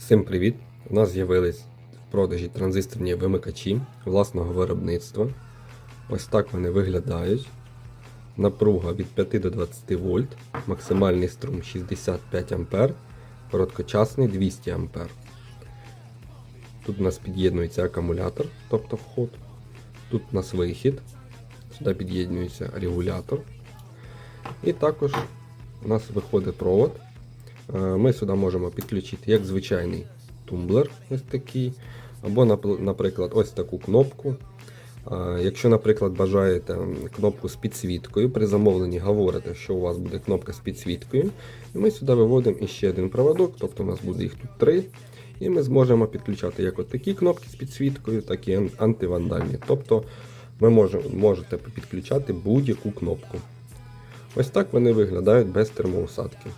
Всім привіт! У нас з'явились в продажі транзисторні вимикачі власного виробництва. Ось так вони виглядають. Напруга від 5 до 20 вольт, максимальний струм 65 А, короткочасний 200 А. Тут у нас під'єднується акумулятор, тобто вход. Тут у нас вихід. Сюди під'єднується регулятор. І також у нас виходить провод. Е, Ми сюди можемо підключити як звичайний тумблер, ось такий, або, наприклад, ось таку кнопку. Е, Якщо, наприклад, бажаєте кнопку з підсвіткою, при замовленні говорите, що у вас буде кнопка з підсвіткою, і ми сюди виводимо іще один проводок, тобто у нас буде їх тут три. І ми зможемо підключати як от такі кнопки з підсвіткою, так і антивандальні. Тобто ви можете підключати будь-яку кнопку. Ось так вони виглядають без термоусадки.